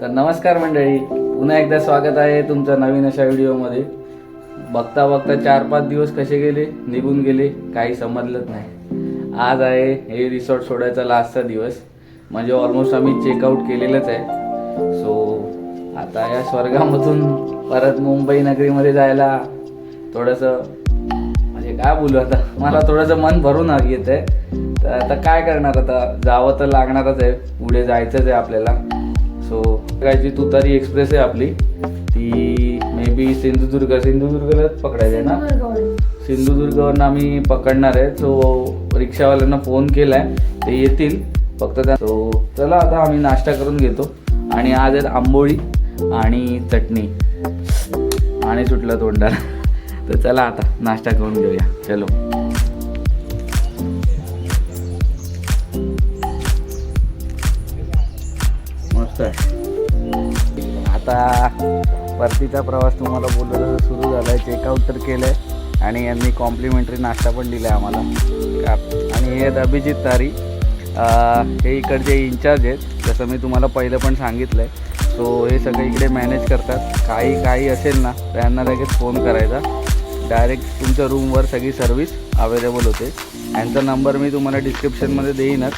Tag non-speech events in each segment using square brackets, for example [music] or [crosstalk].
तर नमस्कार मंडळी. पुन्हा एकदा स्वागत आहे तुमचं नवीन अशा व्हिडिओमध्ये. बघता बघता चार पाच दिवस कसे गेले निघून गेले काही समजलंच नाही. आज आहे हे रिसॉर्ट सोडायचा लास्टचा दिवस. म्हणजे ऑलमोस्ट आम्ही चेकआउट केलेलंच आहे. सो आता या स्वर्गामधून परत मुंबई नगरीमध्ये जायला थोडंसं म्हणजे काय बोलू आता? मला थोडंसं मन भरून येत आहे तर आता काय करणार आता? जावं तर लागणारच आहे. पुढे जायचंच आहे आपल्याला. सो काय तुतारी एक्सप्रेस आहे आपली ती मे बी सिंधुदुर्ग सिंधुदुर्गलाच पकडायचं आहे ना सिंधुदुर्गवरून आम्ही पकडणार आहे. सो रिक्षावाल्यांना फोन केला आहे ते येतील. फक्त त्या सो चला आता आम्ही नाश्ता करून घेतो. आणि आज आहेत आंबोळी आणि चटणी. आणि सुटलं तोंडाला. [laughs] तर चला आता नाश्ता करून घेऊया. चलो. मस्त आहे आता परतीचा प्रवास तुम्हाला बोललो सुरू झाला आहे चेकआउट तर केलं आहे आणि यांनी कॉम्प्लिमेंटरी नाश्ता पण दिला आहे आम्हाला. का आणि हे आहेत अभिजित तारी. हे इकडचे इन्चार्ज आहेत. जसं मी तुम्हाला पहिलं पण सांगितलं आहे सो हे सगळे इकडे मॅनेज करतात. काही काही असेल ना तर यांना लगेच फोन करायचा. डायरेक्ट तुमच्या रूमवर सगळी सर्व्हिस अवेलेबल होते. यांचा नंबर मी तुम्हाला डिस्क्रिप्शनमध्ये देईनच.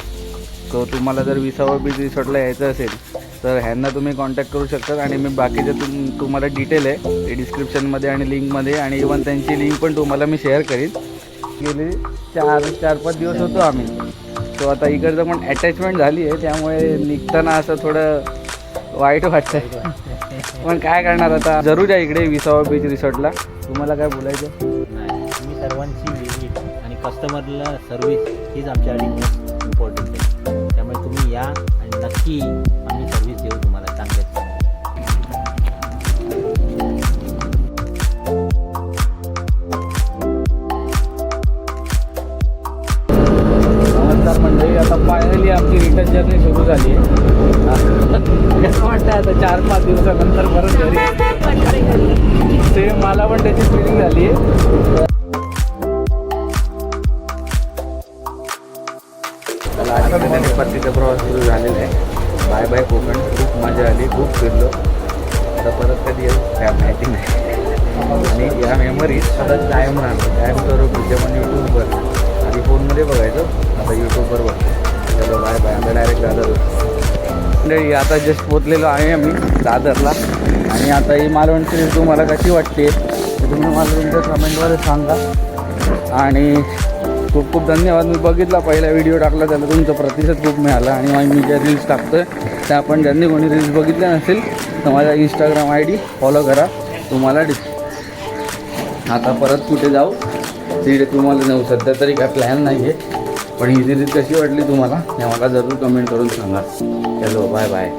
सो तुम्हाला जर विसावा बीच रिसॉर्टला यायचं असेल तर ह्यांना तुम्ही कॉन्टॅक्ट करू शकता आणि मी बाकीचे तुम तुम्हाला डिटेल आहे. ते डिस्क्रिप्शनमध्ये आणि लिंकमध्ये आणि इवन त्यांची लिंक पण तुम्हाला मी शेअर करीन. गेले चार चार पाच दिवस होतो आम्ही. सो आता इकडचं पण अटॅचमेंट झाली आहे त्यामुळे निघताना असं थोडं वाईट वाटतंय. [laughs] पण काय करणार आता? जरूर आहे इकडे विसावा बीच रिसॉर्टला तुम्हाला काय बोलायचं? नाही तुम्ही सर्वांची विजिट आणि कस्टमरला सर्व्हिस हीच आमच्यासाठी मोस्ट इम्पॉर्टंट आहे. त्यामुळे तुम्ही या आणि नक्की आम्ही सर्व्हिस देऊ तुम्हाला चांगल्यात मंडळी आता फायनली आमची रिटर्न जर्नी सुरू झाली. आहे कसं वाटतं आता चार पाच दिवसानंतर परत घरी? सेम मला पण त्याची फिलिंग झाली. आहे प्रवास सुरू झालेला आहे. Bye bye Konkan. खूप मजा आली खूप फिरलो. आता परत कधी येऊ? काय माहिती नाही. आणि या मेमरीज सतत कायम राहणार कायम करू विद्यमान म्हणजे यूट्यूबवर आधी फोनमध्ये बघायचो आता यूट्यूबवर बघतो चलो बाय बाय म्हणजे आता डायरेक्ट दादर मंडळी आता जस्ट पोचलेलो आहे आम्ही दादरला. आणि आता ही मालवण सिरीज तुम्हाला कशी वाटते तुम्ही मला तुमच्या कमेंटवर सांगा. आणि खूप खूप धन्यवाद. मी बघितला पहिला व्हिडिओ टाकला त्याला तुमचा प्रतिसाद खूप मिळाला आणि मग मी ज्या रील्स टाकतोय त्या आपण ज्यांनी कोणी रील्स बघितल्या नसेल तर माझा इंस्टाग्राम आय डी फॉलो करा. तुम्हाला डिस आता परत कुठे जाऊ? तिकडे तुम्हाला नेऊ सध्या तरी काय प्लॅन नाही आहे पण ही रील कशी वाटली तुम्हाला हे मला जरूर कमेंट करून सांगा. चलो बाय बाय